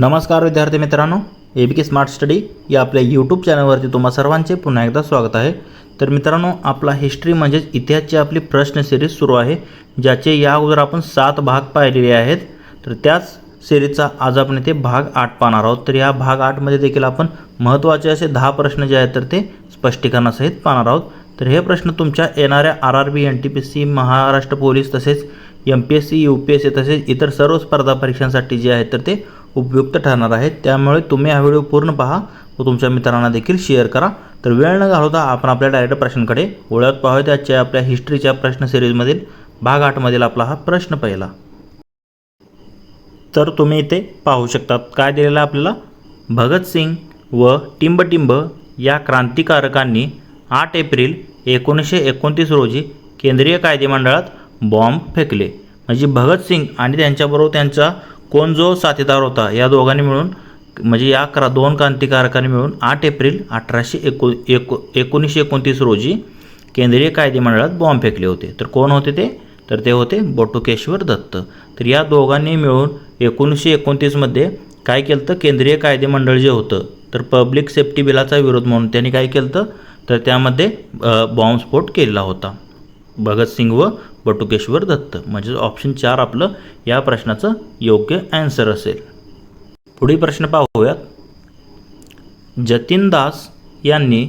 नमस्कार विद्यार्थी मित्रांनो ए बी के स्मार्ट स्टडी या आपल्या यूट्यूब चॅनलवरती तुम्हा सर्वांचे पुन्हा एकदा स्वागत आहे. तर मित्रांनो आपला हिस्ट्री म्हणजेच इतिहासची आपली प्रश्न सिरीज सुरू आहे ज्याचे या अगोदर आपण सात भाग पाहिलेले आहेत. तर त्याच सिरीजचा आज आपण इथे भाग आठ पाहणार आहोत. तर या भाग आठमध्ये देखील आपण महत्त्वाचे असे दहा प्रश्न जे आहेत तर ते स्पष्टीकरणासहित पाहणार आहोत. तर हे प्रश्न तुमच्या येणाऱ्या R R B N T P C Maharashtra police तसेच M P S C U P S C तसेच इतर सर्व स्पर्धा परीक्षांसाठी जे आहेत तर ते उपयुक्त ठरणार आहेत त्यामुळे तुम्ही हा व्हिडिओ पूर्ण पहा व तुमच्या मित्रांना देखील शेअर करा. तर वेळ न घालवता आपण आपल्या डायरेक्ट प्रश्नाकडे ओळख पाहू त्याच्या आपल्या हिस्ट्रीच्या प्रश्न सिरीजमधील भाग आठमधील आपला हा प्रश्न पहिला. तर तुम्ही इथे पाहू शकतात. काय दिलेलं आहे आपल्याला? भगतसिंग व टिंबटिंब या क्रांतिकारकांनी आठ एप्रिल एकोणीसशे एकोणतीस रोजी केंद्रीय कायदेमंडळात बॉम्ब फेकले. म्हणजे भगतसिंग आणि त्यांच्याबरोबर त्यांचा कोण जो साथीदार होता या दोघांनी मिळून म्हणजे या क्रा दोन क्रांतिकारकांनी मिळून आठ एप्रिल अठराशे एको एको एकोणीसशे एकोणतीस रोजी केंद्रीय कायदेमंडळात बॉम्ब फेकले होते. तर कोण होते ते? तर ते होते बटुकेश्वर दत्त. तर या दोघांनी मिळून एकोणीसशे एकोणतीसमध्ये काय केलं तर केंद्रीय कायदेमंडळ जे होतं तर पब्लिक सेफ्टी बिलाचा विरोध म्हणून त्यांनी काय केलं तर त्यामध्ये बॉम्बस्फोट केलेला होता. भगतसिंग व बटुकेश्वर दत्त. म्हणजेच ऑप्शन चार आपलं या प्रश्नाचं योग्य ॲन्सर असेल. पुढील प्रश्न पाहूयात. जतीन दास यांनी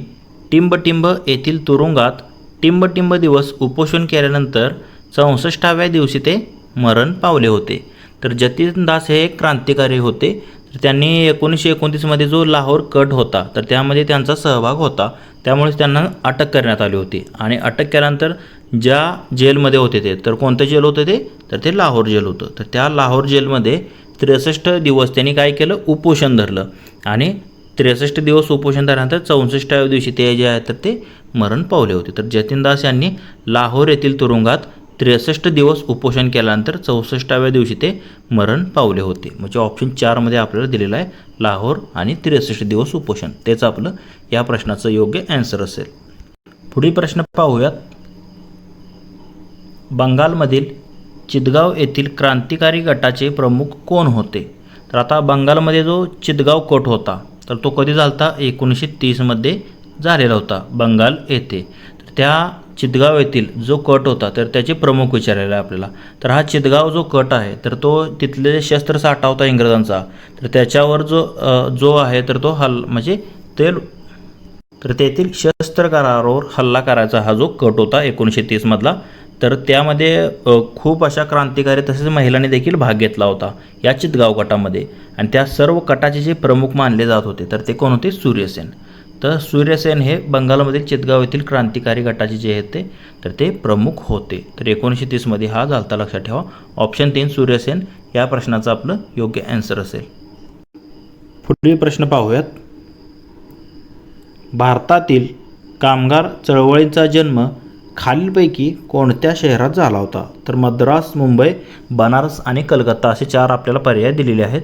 टिंबटिंब येथील तुरुंगात टिंबटिंब दिवस उपोषण केल्यानंतर चौसष्टाव्या दिवशी ते मरण पावले होते. तर जतीन दास हे एक क्रांतिकारी होते. तर त्यांनी एकोणीसशे एकोणतीसमध्ये जो लाहोर कट होता तर त्यामध्ये त्यांचा सहभाग होता. त्यामुळेच त्यांना अटक करण्यात आली होती. आणि अटक केल्यानंतर ज्या जेलमध्ये होते ते तर कोणतं जेल होतं ते? तर ते लाहोर जेल होतं. तर त्या लाहोर जेलमध्ये त्रेसष्ट दिवस त्यांनी काय केलं? उपोषण धरलं. आणि त्रेसष्ट दिवस उपोषण झाल्यानंतर चौसष्टाव्या दिवशी ते जे आहे तर ते मरण पावले होते. तर जतीन दास यांनी लाहोर येथील तुरुंगात त्रेसष्ट दिवस उपोषण केल्यानंतर चौसष्टाव्या दिवशी ते मरण पावले होते. म्हणजे ऑप्शन चारमध्ये आपल्याला दिलेलं आहे लाहोर आणि त्रेसष्ट दिवस उपोषण. तेच आपलं या प्रश्नाचं योग्य ॲन्सर असेल. पुढील प्रश्न पाहूयात. बंगालमधील चितगाव येथील क्रांतिकारी गटाचे प्रमुख कोण होते? तर आता बंगालमध्ये जो चितगाव कोट होता तर तो कधी झाला होता एकोणीसशे तीसमध्ये झालेला होता बंगाल येथे. तर त्या चितगाव येथील जो कट होता तर त्याचे प्रमुख विचारलेला आहे आपल्याला तर हा चितगाव जो कट आहे तर तो तिथले जे शस्त्र साठा होता इंग्रजांचा तर त्याच्यावर जो जो आहे तर तो हल म्हणजे ते तर तेथील शस्त्र करारावर हल्ला करायचा हा जो कट होता एकोणीसशे तीसमधला तर त्यामध्ये खूप अशा क्रांतिकारी तसेच महिलांनी देखील भाग घेतला होता या चितगाव गटामध्ये. आणि त्या सर्व कटाचे जे प्रमुख मानले जात होते तर ते कोण होते? सूर्यसेन. तर सूर्यसेन हे बंगालमधील चितगाव येथील क्रांतिकारी गटाचे जे आहेत ते तर ते प्रमुख होते. तर एकोणीसशे तीसमध्ये हा झालता लक्षात ठेवा. ऑप्शन तीन सूर्यसेन. या प्रश्नाचं आपलं योग्य ॲन्सर असेल. पुढील प्रश्न पाहूयात. भारतातील कामगार चळवळींचा जन्म खालीलपैकी कोणत्या शहरात झाला होता? तर मद्रास मुंबई बनारस आणि कलकत्ता असे चार आपल्याला पर्याय दिलेले आहेत.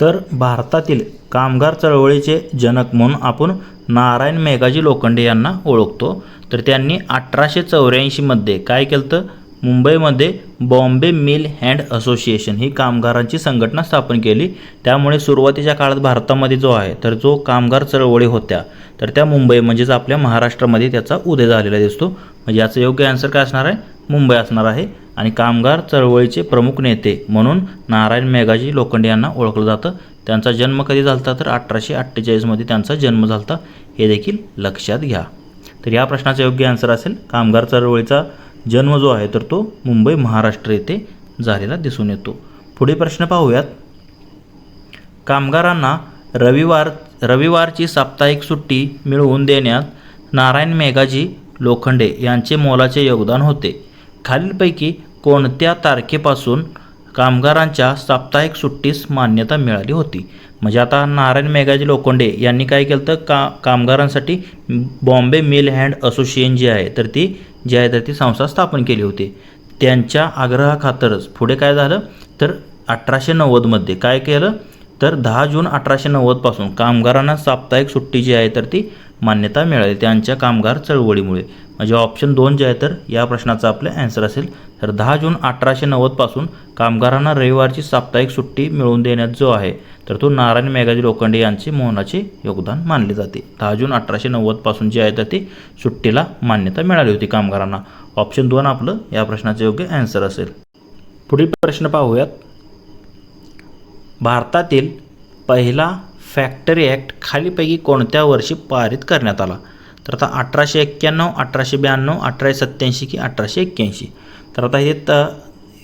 तर भारतातील कामगार चळवळीचे जनक म्हणून आपण नारायण मेघाजी लोखंडे यांना ओळखतो. तर त्यांनी अठराशे चौऱ्याऐंशीमध्ये काय केलं तर मुंबईमध्ये बॉम्बे मिल हँड असोसिएशन ही कामगारांची संघटना स्थापन केली. त्यामुळे सुरुवातीच्या काळात भारतामध्ये जो आहे तर जो कामगार चळवळी होत्या तर त्या मुंबई म्हणजेच आपल्या महाराष्ट्रामध्ये त्याचा उदय झालेला दिसतो. म्हणजे याचं योग्य आन्सर काय असणार आहे? मुंबई असणार आहे. आणि कामगार चळवळीचे प्रमुख नेते म्हणून नारायण मेघाजी लोखंडे यांना ओळखलं जातं. त्यांचा जन्म कधी झाला तर अठराशे अठ्ठेचाळीसमध्ये त्यांचा जन्म झाला हे देखील लक्षात घ्या. तर या प्रश्नाचा योग्य आन्सर असेल. कामगार चळवळीचा जन्म जो आहे तर तो मुंबई महाराष्ट्र येथे झालेला दिसून येतो. पुढे प्रश्न पाहूयात. कामगारांना रविवार रविवारची साप्ताहिक सुट्टी मिळवून देण्यात नारायण मेघाजी लोखंडे यांचे मोलाचे योगदान होते. खालीलपैकी कोणत्या तारखेपासून कामगारांच्या साप्ताहिक सुट्टीस मान्यता मिळाली होती? म्हणजे आता नारायण मेघाजी लोखंडे यांनी काय केलं तर का कामगारांसाठी बॉम्बे मिल हँड असोसिएशन जी आहे तर ती जी आहे तर ती संस्था स्थापन केली होती. त्यांच्या आग्रहाखातरच पुढे काय झालं? तर अठराशे नव्वदमध्ये काय केलं? तर दहा जून अठराशे नव्वदपासून कामगारांना साप्ताहिक सुट्टी जी आहे तर ती मान्यता मिळाली त्यांच्या कामगार चळवळीमुळे. म्हणजे ऑप्शन दोन जे आहे तर या प्रश्नाचा आपलं ॲन्सर असेल. तर दहा जून अठराशे नव्वदपासून कामगारांना रविवारची साप्ताहिक सुट्टी मिळवून देण्यात जो आहे तर तो नारायण मेघाजी लोखंडे यांचे मोहनाचे योगदान मानले जाते. दहा जून अठराशे नव्वदपासून जे आहे तर ती सुट्टीला मान्यता मिळाली होती कामगारांना. ऑप्शन दोन आपलं या प्रश्नाचं योग्य ॲन्सर असेल. पुढील प्रश्न पाहूयात. भारतातील पहिला फॅक्टरी ॲक्ट खालीपैकी कोणत्या वर्षी पारित करण्यात आला? तर आता अठराशे एक्क्याण्णव अठराशे ब्याण्णव अठराशे सत्त्याऐंशी की अठराशे एक्क्याऐंशी. तर आता हे त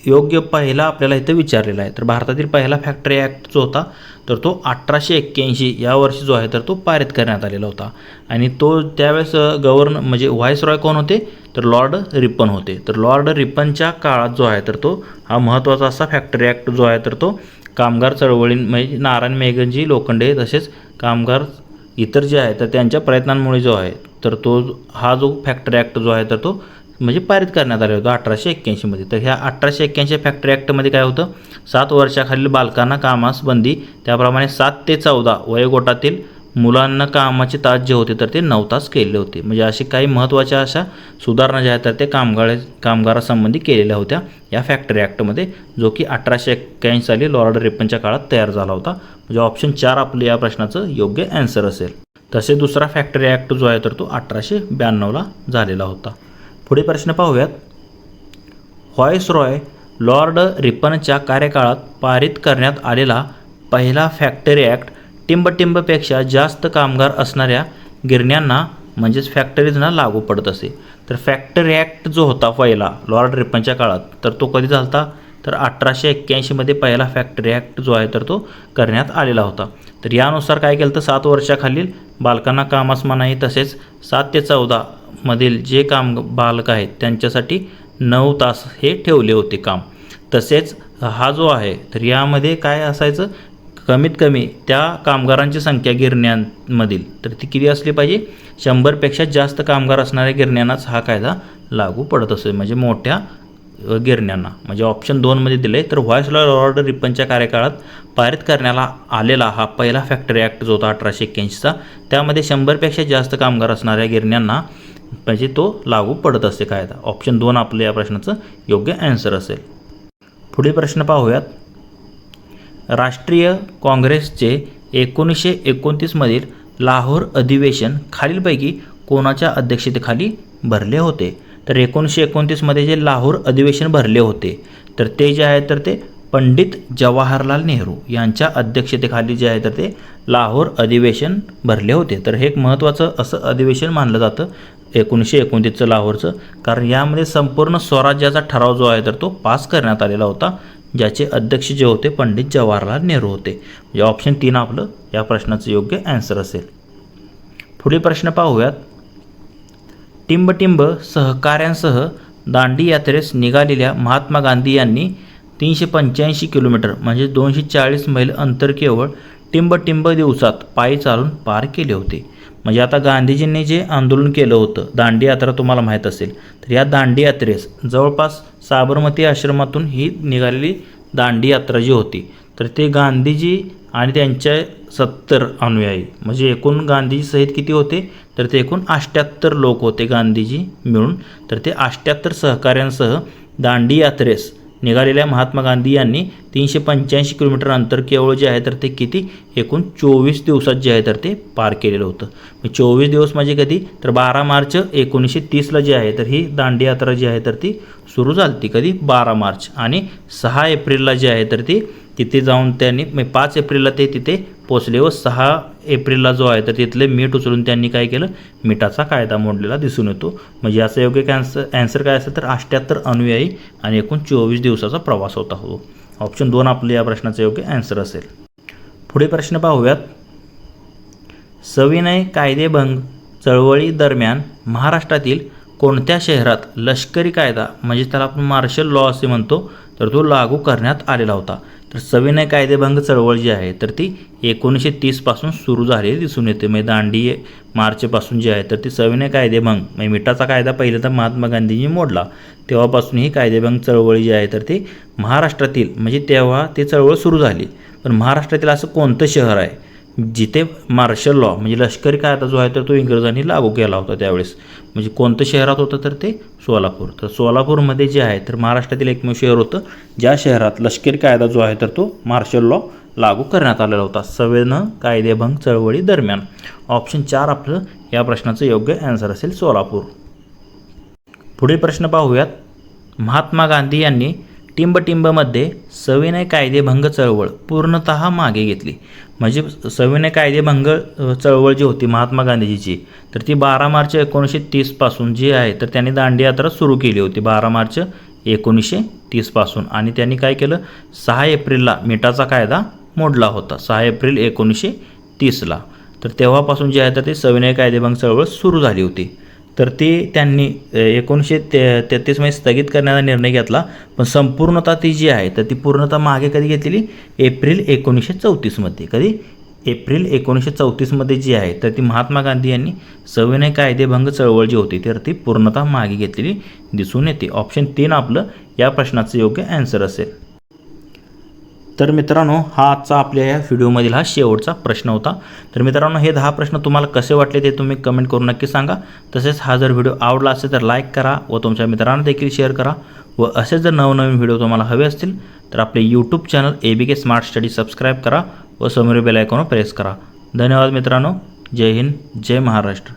योग्य पहिला आपल्याला इथं विचारलेला आहे. तर भारतातील पहिला फॅक्टरी ॲक्ट जो होता तर तो अठराशे एक्क्याऐंशी या वर्षी जो आहे तर तो पारित करण्यात आलेला होता. आणि तो त्यावेळेस गव्हर्न म्हणजे व्हाईस रॉय कोण होते? तर लॉर्ड रिपन होते. तर लॉर्ड रिपनच्या काळात जो आहे तर तो हा महत्त्वाचा असा फॅक्टरी ॲक्ट जो आहे तर तो कामगार चळवळी म्हणजे नारायण मेघनजी लोखंडे तसेच कामगार इतर जे आहे तर त्यांच्या प्रयत्नांमुळे जो आहे तर तो हा जो फॅक्टरी ॲक्ट जो आहे तर तो म्हणजे पारित करण्यात आला होता अठराशे एक्क्याऐंशीमध्ये तर ह्या अठराशे एक्क्याऐंशी फॅक्टरी ॲक्टमध्ये काय होतं? सात वर्षाखालील बालकांना कामास बंदी त्याप्रमाणे सात ते चौदा वयोगटातील मुलांना कामाचे तास जे होते तर ते नऊ तास केले होते. म्हणजे असे काही महत्त्वाच्या अशा सुधारणा ज्या आहेत तर ते कामगार कामगारासंबंधी केलेल्या होत्या या फॅक्टरी ॲक्टमध्ये जो की अठराशे एक्क्याऐंशी साली लॉर्ड रेपनच्या काळात तयार झाला होता. म्हणजे ऑप्शन चार आपलं या प्रश्नाचं योग्य ॲन्सर असेल. तसे दुसरा फॅक्टरी ॲक्ट जो आहे तर तो अठराशे ब्याण्णवला झालेला होता. पुढे प्रश्न पाहूयात. व्हॉइस रॉय लॉर्ड रिपनच्या कार्यकाळात पारित करण्यात आलेला पहिला फॅक्टरी ॲक्ट टिंबटिंबपेक्षा जास्त कामगार असणाऱ्या गिरण्यांना म्हणजेच फॅक्टरीजना लागू पडत असे. तर फॅक्टरी ॲक्ट जो होता पहिला लॉर्ड रिपनच्या काळात तर तो कधी झाला तर अठराशे एक्क्याऐंशीमध्ये पहिला फॅक्टरी ॲक्ट जो आहे तर तो करण्यात आलेला होता. तर यानुसार काय केलं तर सात वर्षाखालील बालकांना कामास मनाई तसेच सात ते चौदा मधील जे काम बालक आहेत त्यांच्यासाठी नऊ तास हे ठेवले होते काम. तसेच हा जो आहे तर यामध्ये काय असायचं? कमीत कमी त्या कामगारांची संख्या गिरण्यांमधील. तर ती किती असली पाहिजे? शंभरपेक्षा जास्त कामगार असणाऱ्या गिरण्यांनाच हा कायदा लागू पडत असेल म्हणजे मोठ्या गिरण्यांना. म्हणजे ऑप्शन दोनमध्ये दिले तर व्हॉइसला ऑर्डर रिपनच्या कार्यकाळात पारित करण्याला आलेला हा पहिला फॅक्टरी ॲक्ट जो होता अठराशे एक्क्याऐंशीचा त्यामध्ये शंभरपेक्षा जास्त कामगार असणाऱ्या गिरण्यांना म्हणजे तो लागू पडत असे कायदा. ऑप्शन दोन आपलं या प्रश्नाचं योग्य ॲन्सर असेल. पुढील प्रश्न पाहूयात. राष्ट्रीय काँग्रेसचे एकोणीसशे एकोणतीसमधील लाहोर अधिवेशन खालीलपैकी कोणाच्या अध्यक्षतेखाली भरले होते? तर एकोणीसशे एकोणतीसमध्ये जे लाहोर अधिवेशन भरले होते तर ते जे आहे तर ते पंडित जवाहरलाल नेहरू यांच्या अध्यक्षतेखाली जे आहे तर ते लाहोर अधिवेशन भरले होते. तर हे एक महत्त्वाचं असं अधिवेशन मानलं जातं एकोणीसशे एकोणतीसचं लाहोरचं. कारण यामध्ये संपूर्ण स्वराज्याचा ठराव जो आहे तर तो पास करण्यात आलेला होता. ज्याचे अध्यक्ष जे होते पंडित जवाहरलाल नेहरू होते. म्हणजे ऑप्शन तीन आपलं या प्रश्नाचं योग्य ॲन्सर असेल. पुढील प्रश्न पाहूयात. टिंबटिंब सहकाऱ्यांसह दांडी यात्रेस निघालेल्या महात्मा गांधी यांनी तीनशे पंच्याऐंशी किलोमीटर म्हणजे दोनशे चाळीस मैल अंतर केवळ टिंबटिंब दिवसात पायी चालून पार केले होते. म्हणजे आता गांधीजींनी जे आंदोलन केलं होतं दांडी यात्रा तुम्हाला माहीत असेल तर या दांडी यात्रेस जवळपास साबरमती आश्रमातून ही निघालेली दांडी यात्रा जी होती तर ते गांधीजी आणि त्यांच्या सत्तर अनुयायी म्हणजे एकूण गांधीजी सहित किती होते तर ते एकूण अष्ट्याहत्तर लोक होते गांधीजी मिळून तर ते अष्ट्याहत्तर सहकाऱ्यांसह दांडी यात्रेस निघालेल्या महात्मा गांधी यांनी तीनशे पंच्याऐंशी किलोमीटर अंतर केवळ जे आहे तर ते किती? एकूण चोवीस दिवसात जे आहे तर ते पार केलेलं होतं. चोवीस दिवस म्हणजे कधी? तर बारा मार्च एकोणीसशे तीसला जे आहे तर ही दांडी यात्रा जी आहे तर ती सुरू झाली ती कधी? बारा मार्च. आणि सहा एप्रिलला जी आहे तर ती तिथे जाऊन त्यांनी पाच एप्रिलला ते तिथे पोचले व सहा एप्रिलला जो आहे तर तिथले मीठ उचलून त्यांनी काय केलं? मिठाचा कायदा मोडलेला दिसून येतो. म्हणजे याचा योग्य कॅन्सर ॲन्सर काय असेल तर अष्ट्याहत्तर अनुयायी आणि एकूण चोवीस दिवसाचा प्रवास होता हो ऑप्शन दोन आपलं या प्रश्नाचं योग्य ॲन्सर असेल. पुढे प्रश्न पाहूयात. सविनय कायदेभंग चळवळी दरम्यान महाराष्ट्रातील कोणत्या शहरात लष्करी कायदा म्हणजे त्याला आपण मार्शल लॉ असे म्हणतो तर तो लागू करण्यात आलेला होता. तर सविनय कायदेभंग चळवळ जी आहे तर ती एकोणीसशे तीसपासून सुरू झालेली दिसून येते. म्हणजे दांडी मार्चपासून जी आहे तर ती सविनय कायदेभंग म्हणजे मिठाचा कायदा पहिल्यांदा महात्मा गांधींनी मोडला. तेव्हापासून ही कायदेभंग चळवळी जी आहे तर ती महाराष्ट्रातील म्हणजे तेव्हा ती चळवळ सुरू झाली. पण महाराष्ट्रातील असं कोणतं शहर आहे? जिथे मार्शल लॉ म्हणजे लष्करी कायदा जो आहे तर तो इंग्रजांनी लागू केला होता त्यावेळेस. म्हणजे कोणतं शहरात होतं तर ते सोलापूर. तर सोलापूरमध्ये जे आहे तर महाराष्ट्रातील एकमेव शहर होतं. ज्या शहरात लष्करी कायदा जो आहे तर तो मार्शल लॉ लागू करण्यात आलेला होता. संवेदन कायदेभंग चळवळी दरम्यान. ऑप्शन चार आपलं या प्रश्नाचं योग्य ॲन्सर असेल सोलापूर. पुढील प्रश्न पाहूयात. महात्मा गांधी यांनी टिंबटिंबमध्ये सविनय कायदेभंग चळवळ पूर्णतः मागे घेतली. म्हणजे सविनय कायदेभंग चळवळ जी होती महात्मा गांधीजीची तर ती बारा मार्च एकोणीसशे तीसपासून जी आहे तर त्यांनी दांडी यात्रा सुरू केली होती बारा मार्च एकोणीसशे तीसपासून आणि त्यांनी काय केलं? सहा एप्रिलला मिठाचा कायदा मोडला होता सहा एप्रिल एकोणीसशे तीसला. तर तेव्हापासून जे आहे तर ते सविनय कायदेभंग चळवळ सुरू झाली होती. तर ती त्यांनी एकोणीसशे ते तेहतीसमध्ये स्थगित करण्याचा निर्णय घेतला. पण संपूर्णतः ती जी आहे तर ती पूर्णतः मागे कधी घेतलेली? एप्रिल एकोणीसशे चौतीसमध्ये कधी? एप्रिल एकोणीसशे चौतीसमध्ये जी आहे तर ती महात्मा गांधी यांनी सविनय कायदेभंग चळवळ जी होती तर ती पूर्णतः मागे घेतलेली दिसून येते. ऑप्शन तीन आपलं या प्रश्नाचं योग्य ॲन्सर असेल. तर मित्रांनो हा आजचा आपल्या या व्हिडिओमधील हा शेवटचा प्रश्न होता. तर मित्रांनो हे दहा प्रश्न तुम्हाला कसे वाटले ते तुम्ही कमेंट करून नक्की सांगा. तसेच हा जर व्हिडिओ आवडला असेल तर लाईक करा व तुमच्या मित्रांना देखील शेअर करा व असे जर नवनवीन व्हिडिओ तुम्हाला हवे असतील तर आपले YouTube channel A B K smart study subscribe करा व समोर बेल आयकॉन प्रेस करा. धन्यवाद मित्रांनो. जय हिंद जय महाराष्ट्र.